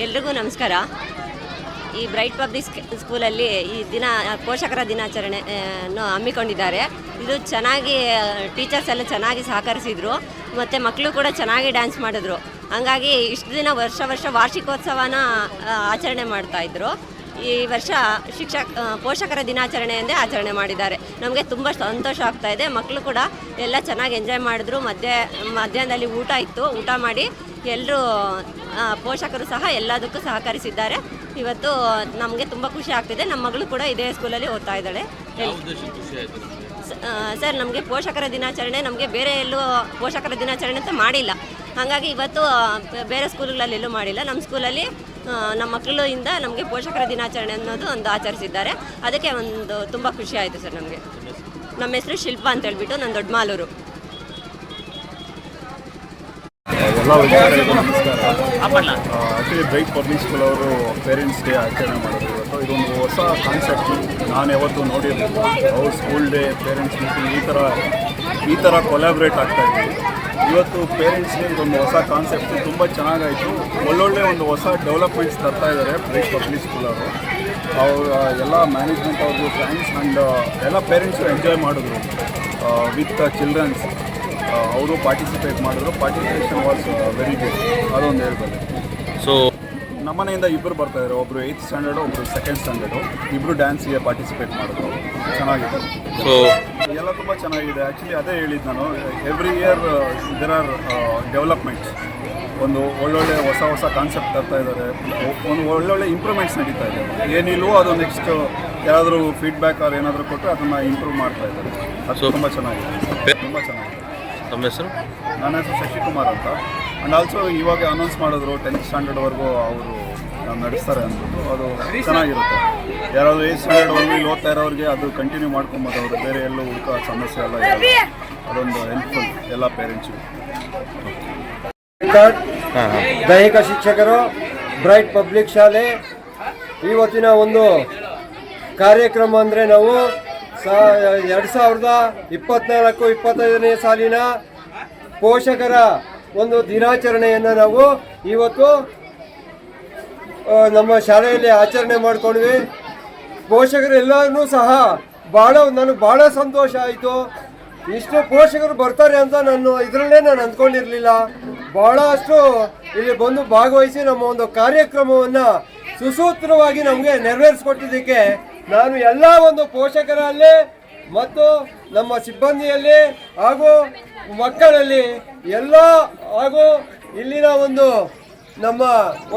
ಎಲ್ರಿಗೂ ನಮಸ್ಕಾರ. ಈ ಬ್ರೈಟ್ ಪಬ್ಲಿಕ್ ಸ್ಕೂಲಲ್ಲಿ ಈ ದಿನ ಪೋಷಕರ ದಿನಾಚರಣೆ ಆ, ನ್ನು ಹಮ್ಮಿಕೊಂಡಿದ್ದಾರೆ. ಇದು ಚೆನ್ನಾಗಿ ಟೀಚರ್ಸ್ ಎಲ್ಲ ಚೆನ್ನಾಗಿ ಸಹಕರಿಸಿದರು. ಮತ್ತು ಮಕ್ಕಳು ಕೂಡ ಚೆನ್ನಾಗಿ ಡ್ಯಾನ್ಸ್ ಮಾಡಿದ್ರು. ಹಂಗಾಗಿ ಇಷ್ಟು ದಿನ ವರ್ಷ ವರ್ಷ ವಾರ್ಷಿಕೋತ್ಸವನ ಆಚರಣೆ ಮಾಡ್ತಾಯಿದ್ರು ಈ ವರ್ಷ ಶಿಕ್ಷಕ ಪೋಷಕರ ದಿನಾಚರಣೆ ಎಂದೇ ಆಚರಣೆ ಮಾಡಿದ್ದಾರೆ. ನಮಗೆ ತುಂಬ ಸಂತೋಷ ಆಗ್ತಾ ಇದೆ. ಮಕ್ಕಳು ಕೂಡ ಎಲ್ಲ ಚೆನ್ನಾಗಿ ಎಂಜಾಯ್ ಮಾಡಿದ್ರು. ಮಧ್ಯ ಮಧ್ಯಾಹ್ನದಲ್ಲಿ ಊಟ ಇತ್ತು. ಊಟ ಮಾಡಿ ಎಲ್ಲರೂ ಪೋಷಕರು ಸಹ ಎಲ್ಲದಕ್ಕೂ ಸಹಕರಿಸಿದ್ದಾರೆ. ಇವತ್ತು ನಮಗೆ ತುಂಬ ಖುಷಿ ಆಗ್ತಿದೆ. ನಮ್ಮ ಮಗಳು ಕೂಡ ಇದೇ ಸ್ಕೂಲಲ್ಲಿ ಓದ್ತಾ ಇದ್ದಾಳೆ. ಸರ್ ನಮಗೆ ಪೋಷಕರ ದಿನಾಚರಣೆ ನಮಗೆ ಬೇರೆ ಎಲ್ಲೂ ಪೋಷಕರ ದಿನಾಚರಣೆ ಅಂತ ಮಾಡಿಲ್ಲ. ಹಾಗಾಗಿ ಇವತ್ತು ಬೇರೆ ಸ್ಕೂಲ್ಗಳಲ್ಲಿ ಎಲ್ಲೂ ಮಾಡಿಲ್ಲ. ನಮ್ಮ ಸ್ಕೂಲಲ್ಲಿ ನಮ್ಮ ಮಕ್ಕಳಿಂದ ನಮಗೆ ಪೋಷಕರ ದಿನಾಚರಣೆ ಅನ್ನೋದು ಒಂದು ಆಚರಿಸಿದ್ದಾರೆ. ಅದಕ್ಕೆ ಒಂದು ತುಂಬ ಖುಷಿ ಆಯಿತು ಸರ್ ನಮಗೆ. ನಮ್ಮ ಹೆಸರು? ಶಿಲ್ಪ ಅಂತ ಹೇಳ್ಬಿಟ್ಟು ನನ್ನ ದೊಡ್ಡ ಎಲ್ಲ ವೀಕ್ಷಕರಿಗೂ ನಮಸ್ಕಾರ. ಆ್ಯಕ್ಚುಲಿ ಬ್ರೈಟ್ ಪಬ್ಲಿಕ್ ಸ್ಕೂಲ್ ಅವರು ಪೇರೆಂಟ್ಸ್ ಡೇ ಆಚರಣೆ ಮಾಡೋದು ಇವತ್ತು. ಇದೊಂದು ಹೊಸ ಕಾನ್ಸೆಪ್ಟ್ ನಾನು ಯಾವತ್ತೂ ನೋಡಿರಲಿಲ್ಲ. ಅವ್ರ ಸ್ಕೂಲ್ ಡೇ ಪೇರೆಂಟ್ಸ್ ಮೀಟಿಂಗ್ ಈ ಥರ ಈ ಥರ ಕೊಲಾಬ್ರೇಟ್ ಆಗ್ತಾ ಇದ್ದೀವಿ ಇವತ್ತು ಪೇರೆಂಟ್ಸ್ ಡೇ ಇದೊಂದು ಹೊಸ ಕಾನ್ಸೆಪ್ಟ್ ತುಂಬ ಚೆನ್ನಾಗಾಯಿತು. ಒಳ್ಳೊಳ್ಳೆ ಒಂದು ಹೊಸ ಡೆವಲಪ್ಮೆಂಟ್ಸ್ ತರ್ತಾ ಇದ್ದಾರೆ ಬ್ರೈಟ್ ಪಬ್ಲಿಕ್ ಸ್ಕೂಲ್ ಅವರು. ಅವ್ರ ಎಲ್ಲ ಮ್ಯಾನೇಜ್ಮೆಂಟ್ ಅವ್ರದ್ದು ಫ್ರೆಂಡ್ಸ್ ಆ್ಯಂಡ್ ಎಲ್ಲ ಪೇರೆಂಟ್ಸು ಎಂಜಾಯ್ ಮಾಡಿದ್ರು. ವಿತ್ ಚಿಲ್ಡ್ರನ್ಸ್ ಅವರು ಪಾರ್ಟಿಸಿಪೇಟ್ ಮಾಡಿದ್ರು. ಪಾರ್ಟಿಸಿಪೇಷನ್ ವಾಸ್ ವೆರಿ ಗುಡ್ ಅದೊಂದು ಹೇಳ್ಬೋದು. ಸೊ ನಮ್ಮನೆಯಿಂದ ಇಬ್ಬರು ಬರ್ತಾ ಇದ್ದಾರೆ ಒಬ್ಬರು ಏಯ್ತ್ ಸ್ಟ್ಯಾಂಡರ್ಡು ಒಬ್ಬರು ಸೆಕೆಂಡ್ ಸ್ಟ್ಯಾಂಡರ್ಡು ಇಬ್ಬರು ಡ್ಯಾನ್ಸಿಗೆ ಪಾರ್ಟಿಸಿಪೇಟ್ ಮಾಡಿದ್ರು. ಚೆನ್ನಾಗಿದೆ. ಸೊ ಎಲ್ಲ ತುಂಬ ಚೆನ್ನಾಗಿದೆ. ಆ್ಯಕ್ಚುಲಿ ಅದೇ ಹೇಳಿದ್ದು ನಾನು. Every year there are developments ಒಂದು ಒಳ್ಳೊಳ್ಳೆ ಹೊಸ ಹೊಸ ಕಾನ್ಸೆಪ್ಟ್ ತರ್ತಾ ಇದ್ದಾರೆ. ಒಂದು ಒಳ್ಳೊಳ್ಳೆ ಇಂಪ್ರೂವ್ಮೆಂಟ್ಸ್ ನಡೀತಾ ಇದೆ. ಏನಿಲ್ವೋ ಅದು ನೆಕ್ಸ್ಟ್ ಯಾರಾದರೂ ಫೀಡ್ಬ್ಯಾಕ್ ಅವ್ರು ಏನಾದರೂ ಕೊಟ್ಟರೆ ಅದನ್ನು ಇಂಪ್ರೂವ್ ಮಾಡ್ತಾ ಇದ್ದಾರೆ. ಅದು ತುಂಬ ಚೆನ್ನಾಗಿದೆ. ತುಂಬ ಚೆನ್ನಾಗಿದೆ. ತಮ್ಮ ಹೆಸರು? ನನ್ನ ಹೆಸರು ಶಶಿಕುಮಾರ್ ಅಂತ. ಆ್ಯಂಡ್ ಆಲ್ಸೋ ಇವಾಗ ಅನೌನ್ಸ್ ಮಾಡಿದ್ರು ಟೆಂತ್ ಸ್ಟ್ಯಾಂಡರ್ಡ್ವರೆಗೂ ಅವರು ನಡೆಸ್ತಾರೆ ಅಂದ್ಬಿಟ್ಟು ಅದು ಚೆನ್ನಾಗಿರುತ್ತೆ. ಯಾರಾದರೂ ಏಜ್ ಸ್ಟ್ಯಾಂಡರ್ಡ್ವರೆಗೂ ಇಲ್ಲಿ ಓದ್ತಾ ಇರೋರಿಗೆ ಅದು ಕಂಟಿನ್ಯೂ ಮಾಡ್ಕೊಬೋದು ಅವರು. ಬೇರೆ ಎಲ್ಲೂ ಹುಡುಕೋ ಸಮಸ್ಯೆ ಎಲ್ಲ ಇರೋದು ಅದೊಂದು ಹೆಲ್ಪ್ಫುಲ್ ಎಲ್ಲ ಪೇರೆಂಟ್ಸು ದೈಹಿಕ ಶಿಕ್ಷಕರು ಬ್ರೈಟ್ ಪಬ್ಲಿಕ್ ಶಾಲೆ ಇವತ್ತಿನ ಒಂದು ಕಾರ್ಯಕ್ರಮ ಅಂದರೆ ನಾವು ಸಾ ಎರಡು ಸಾವಿರದ ಇಪ್ಪತ್ನಾಲ್ಕು, ಇಪ್ಪತ್ತೈದನೇ ಸಾಲಿನ ಪೋಷಕರ ಒಂದು ದಿನಾಚರಣೆಯನ್ನು ನಾವು ಇವತ್ತು ನಮ್ಮ ಶಾಲೆಯಲ್ಲಿ ಆಚರಣೆ ಮಾಡ್ಕೊಂಡ್ವಿ. ಪೋಷಕರೆಲ್ಲರೂ ಸಹ ಭಾಳ ನನಗೆ ಭಾಳ ಸಂತೋಷ ಆಯಿತು. ಇಷ್ಟು ಪೋಷಕರು ಬರ್ತಾರೆ ಅಂತ ನಾನು ಇದರಲ್ಲೇ ನಾನು ಅಂದ್ಕೊಂಡಿರಲಿಲ್ಲ. ಭಾಳಷ್ಟು ಇಲ್ಲಿ ಬಂದು ಭಾಗವಹಿಸಿ ನಮ್ಮ ಒಂದು ಕಾರ್ಯಕ್ರಮವನ್ನು ಸುಸೂತ್ರವಾಗಿ ನಮಗೆ ನೆರವೇರಿಸ್ಕೊಟ್ಟಿದ್ದಕ್ಕೆ ನಾನು ಎಲ್ಲ ಒಂದು ಪೋಷಕರಲ್ಲಿ ಮತ್ತು ನಮ್ಮ ಸಿಬ್ಬಂದಿಯಲ್ಲಿ ಹಾಗೂ ಮಕ್ಕಳಲ್ಲಿ ಎಲ್ಲ ಹಾಗೂ ಇಲ್ಲಿನ ಒಂದು ನಮ್ಮ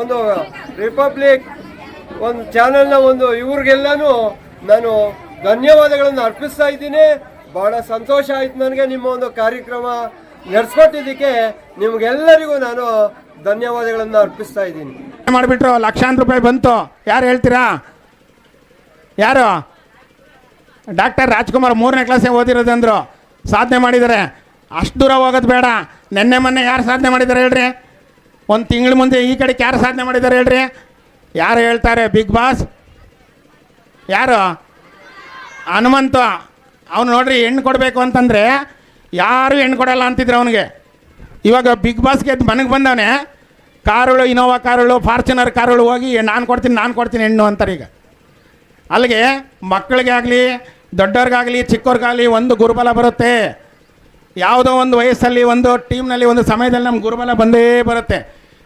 ಒಂದು ರಿಪಬ್ಲಿಕ್ ಒಂದು ಚಾನೆಲ್ನ ಒಂದು ಇವ್ರಿಗೆಲ್ಲನೂ ನಾನು ಧನ್ಯವಾದಗಳನ್ನು ಅರ್ಪಿಸ್ತಾ ಇದ್ದೀನಿ. ಭಾಳ ಸಂತೋಷ ಆಯಿತು ನನಗೆ ನಿಮ್ಮ ಒಂದು ಕಾರ್ಯಕ್ರಮ ನಡೆಸ್ಕೊಟ್ಟಿದ್ದಕ್ಕೆ. ನಿಮಗೆಲ್ಲರಿಗೂ ನಾನು ಧನ್ಯವಾದಗಳನ್ನು ಅರ್ಪಿಸ್ತಾ ಇದ್ದೀನಿ. ಮಾಡಿಬಿಟ್ರು, ಲಕ್ಷಾಂತರ ರೂಪಾಯಿ ಬಂತು. ಯಾರು ಹೇಳ್ತೀರಾ? ಯಾರು? ಡಾಕ್ಟರ್ ರಾಜ್ಕುಮಾರ್ ಮೂರನೇ ಕ್ಲಾಸೇ ಓದಿರೋದಂದ್ರು. ಸಾಧನೆ ಮಾಡಿದ್ದಾರೆ ಅಷ್ಟು ದೂರ ಹೋಗೋದು ಬೇಡ. ನೆನ್ನೆ ಮೊನ್ನೆ ಯಾರು ಸಾಧನೆ ಮಾಡಿದ್ದಾರೆ ಹೇಳ್ರಿ? ಒಂದು ತಿಂಗಳ ಮುಂದೆ ಈ ಕಡೆಗೆ ಯಾರು ಸಾಧನೆ ಮಾಡಿದ್ದಾರೆ ಹೇಳ್ರಿ? ಯಾರು ಹೇಳ್ತಾರೆ? Bigg Boss? ಯಾರು? ಹನುಮಂತ. ಅವ್ನು ನೋಡ್ರಿ ಹೆಣ್ಣು ಕೊಡಬೇಕು ಅಂತಂದರೆ ಯಾರು ಹೆಣ್ಣು ಕೊಡಲ್ಲ ಅಂತಿದ್ರು ಅವನಿಗೆ. ಇವಾಗ ಬಿಗ್ ಬಾಸ್ಗೆ ಮನೆಗೆ ಬಂದವನೇ ಕಾರುಗಳು ಇನೋವಾ ಕಾರುಗಳು ಫಾರ್ಚುನರ್ ಕಾರುಗಳು ಹೋಗಿ, ನಾನು ಕೊಡ್ತೀನಿ ನಾನು ಕೊಡ್ತೀನಿ, ಹೆಣ್ಣು ಅಂತಾರೆ ಈಗ. ಅಲ್ಲಿಗೆ ಮಕ್ಕಳಿಗೆ ಆಗಲಿ ದೊಡ್ಡವ್ರಿಗಾಗಲಿ ಚಿಕ್ಕವ್ರಿಗಾಗಲಿ ಒಂದು ಗುರುಬಲ ಬರುತ್ತೆ. ಯಾವುದೋ ಒಂದು ವಯಸ್ಸಲ್ಲಿ, ಒಂದು ಟೀಮ್ನಲ್ಲಿ, ಒಂದು ಸಮಯದಲ್ಲಿ ನಮ್ಗೆ ಗುರುಬಲ ಬಂದೇ ಬರುತ್ತೆ.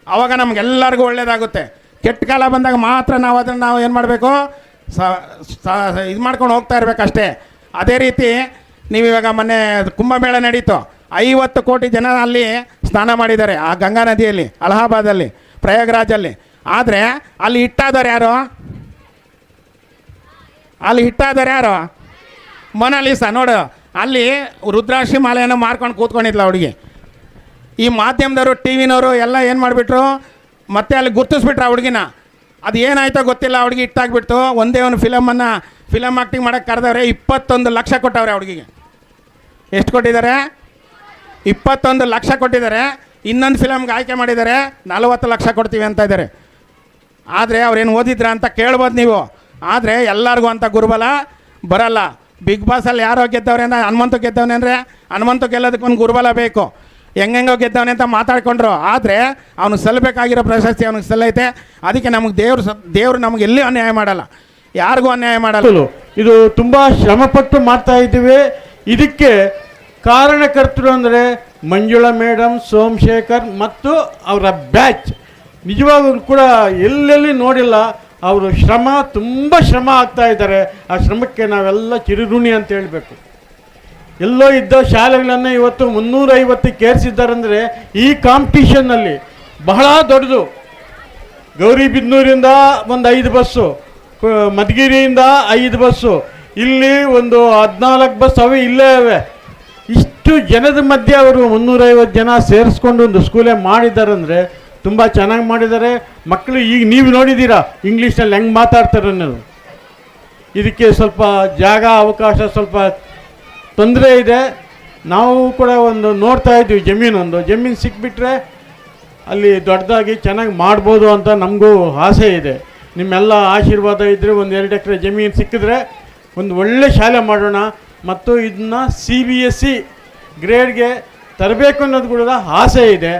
ಆವಾಗ ನಮಗೆಲ್ಲರಿಗೂ ಒಳ್ಳೆಯದಾಗುತ್ತೆ ಕೆಟ್ಟ ಕಾಲ ಬಂದಾಗ ಮಾತ್ರ ನಾವು ಅದನ್ನು ನಾವು ಏನು ಮಾಡಬೇಕು? ಇದು ಮಾಡ್ಕೊಂಡು ಹೋಗ್ತಾ ಇರಬೇಕಷ್ಟೇ. ಅದೇ ರೀತಿ ನೀವು ಮೊನ್ನೆ ಕುಂಭಮೇಳ ನಡೀತು. ಐವತ್ತು ಕೋಟಿ ಜನ ಅಲ್ಲಿ ಸ್ನಾನ ಮಾಡಿದ್ದಾರೆ. ಆ ಗಂಗಾ ನದಿಯಲ್ಲಿ, ಅಲಹಾಬಾದಲ್ಲಿ, ಪ್ರಯಾಗ್ರಾಜಲ್ಲಿ. ಆದರೆ ಅಲ್ಲಿ ಇಟ್ಟಾದವ್ರು ಯಾರು? ಅಲ್ಲಿ ಹಿಟ್ಟಾದಾರೆ ಯಾರು? ಮೊನಾಲಿಸ, ನೋಡು. ಅಲ್ಲಿ ರುದ್ರಾಕ್ಷಿ ಮಾಲೆಯನ್ನು ಮಾರ್ಕೊಂಡು ಕೂತ್ಕೊಂಡಿದ್ಲ ಹುಡುಗಿ. ಈ ಮಾಧ್ಯಮದವರು, ಟಿ ವಿನವರು ಎಲ್ಲ ಏನು ಮಾಡಿಬಿಟ್ರು? ಮತ್ತೆ ಅಲ್ಲಿ ಗುರ್ತಿಸ್ಬಿಟ್ರು ಆ ಹುಡುಗಿನ. ಅದು ಏನಾಯ್ತೋ ಗೊತ್ತಿಲ್ಲ ಹುಡುಗಿ ಇಟ್ಟಾಗ್ಬಿಟ್ಟು ಒಂದೇ ಒಂದು ಫಿಲಮನ್ನು, ಫಿಲಮ್ ಆ್ಯಕ್ಟಿಂಗ್ ಮಾಡೋಕ್ಕೆ ಕರೆದವ್ರೆ ಇಪ್ಪತ್ತೊಂದು ಲಕ್ಷ ಕೊಟ್ಟವ್ರೆ ಹುಡುಗಿಗೆ. ಎಷ್ಟು ಕೊಟ್ಟಿದ್ದಾರೆ? ಇಪ್ಪತ್ತೊಂದು ಲಕ್ಷ ಕೊಟ್ಟಿದ್ದಾರೆ. ಇನ್ನೊಂದು ಫಿಲಮ್ಗೆ ಆಯ್ಕೆ ಮಾಡಿದ್ದಾರೆ. ನಲವತ್ತು ಲಕ್ಷ ಕೊಡ್ತೀವಿ ಅಂತ ಇದ್ದಾರೆ. ಆದರೆ ಅವ್ರೇನು ಓದಿದ್ರ ಅಂತ ಕೇಳ್ಬೋದು ನೀವು. ಆದರೆ ಎಲ್ಲರಿಗೂ ಅಂತ ಗುರುಬಲ ಬರಲ್ಲ. ಬಿಗ್ ಬಾಸಲ್ಲಿ ಯಾರೋ ಗೆದ್ದವ್ರೆ ಅಂದರೆ ಹನುಮಂತು ಗೆದ್ದವನೇ ಅಂದರೆ ಹನುಮಂತು ಗೆಲ್ಲೋದಕ್ಕೊಂದು ಗುರುಬಲ ಬೇಕು. ಹೆಂಗೆಂಗೋ ಗೆದ್ದವನೇ ಅಂತ ಮಾತಾಡ್ಕೊಂಡ್ರು. ಆದರೆ ಅವನು ಸಲ್ಲಬೇಕಾಗಿರೋ ಪ್ರಶಸ್ತಿ ಅವನಿಗೆ ಸಲ್ಲೈತೆ. ಅದಕ್ಕೆ ನಮಗೆ ದೇವ್ರು ದೇವರು ನಮಗೆ ಎಲ್ಲಿ ಅನ್ಯಾಯ ಮಾಡಲ್ಲ. ಯಾರಿಗೂ ಅನ್ಯಾಯ ಮಾಡಲ್ಲ. ಇದು ತುಂಬ ಶ್ರಮಪಟ್ಟು ಮಾಡ್ತಾ ಇದ್ದೀವಿ. ಇದಕ್ಕೆ ಕಾರಣಕರ್ತರು ಅಂದರೆ ಮಂಜುಳಾ ಮೇಡಮ್ ಸೋಮಶೇಖರ್ ಮತ್ತು ಅವರ ಬ್ಯಾಚ್. ನಿಜವಾಗ್ಲೂ ಕೂಡ ಎಲ್ಲೆಲ್ಲಿ ನೋಡಿಲ್ಲ ಅವರು ಶ್ರಮ, ತುಂಬ ಶ್ರಮ ಆಗ್ತಾ ಇದ್ದಾರೆ. ಆ ಶ್ರಮಕ್ಕೆ ನಾವೆಲ್ಲ ಚಿರುಋಣಿ ಅಂತ ಹೇಳಬೇಕು. ಎಲ್ಲೋ ಇದ್ದ ಶಾಲೆಗಳನ್ನು ಇವತ್ತು ಮುನ್ನೂರೈವತ್ತಕ್ಕೆ ಕೇರಿಸಿದ್ದಾರೆಂದರೆ ಈ ಕಾಂಪಿಟೀಷನ್ನಲ್ಲಿ ಬಹಳ ದೊಡ್ಡದು. ಗೌರಿಬಿದನೂರಿಂದ ಒಂದು ಐದು ಬಸ್ಸು ಮಧುಗಿರಿಯಿಂದ ಐದು ಬಸ್ಸು. ಇಲ್ಲಿ ಒಂದು ಹದಿನಾಲ್ಕು ಬಸ್ ಅವೆ, ಇಲ್ಲೇ ಅವೆ. ಇಷ್ಟು ಜನದ ಮಧ್ಯೆ ಅವರು ಮುನ್ನೂರೈವತ್ತು ಜನ ಸೇರಿಸ್ಕೊಂಡು ಒಂದು ಸ್ಕೂಲೇ ಮಾಡಿದ್ದಾರೆ ಅಂದರೆ ತುಂಬ ಚೆನ್ನಾಗಿ ಮಾಡಿದ್ದಾರೆ. ಮಕ್ಕಳು ಈಗ ನೀವು ನೋಡಿದ್ದೀರಾ? ಇಂಗ್ಲೀಷ್ನಲ್ಲಿ ಹೆಂಗೆ ಮಾತಾಡ್ತಾರೆ ಅನ್ನೋದು. ಇದಕ್ಕೆ ಸ್ವಲ್ಪ ಜಾಗ, ಅವಕಾಶ, ಸ್ವಲ್ಪ ತೊಂದರೆ ಇದೆ. ನಾವು ಕೂಡ ಒಂದು ನೋಡ್ತಾ ಇದ್ದೀವಿ ಜಮೀನೊಂದು. ಜಮೀನು ಸಿಕ್ಬಿಟ್ರೆ ಅಲ್ಲಿ ದೊಡ್ಡದಾಗಿ ಚೆನ್ನಾಗಿ ಮಾಡ್ಬೋದು ಅಂತ ನಮಗೂ ಆಸೆ ಇದೆ. ನಿಮ್ಮೆಲ್ಲ ಆಶೀರ್ವಾದ ಇದ್ದರೆ ಒಂದು ಎರಡು ಎಕರೆ ಜಮೀನು ಸಿಕ್ಕಿದ್ರೆ ಒಂದು ಒಳ್ಳೆ ಶಾಲೆ ಮಾಡೋಣ. ಮತ್ತು ಇದನ್ನ ಸಿ ಬಿ ಎಸ್ ಸಿ ಗ್ರೇಡ್ಗೆ ತರಬೇಕು ಅನ್ನೋದು ಕೂಡ ಆಸೆ ಇದೆ.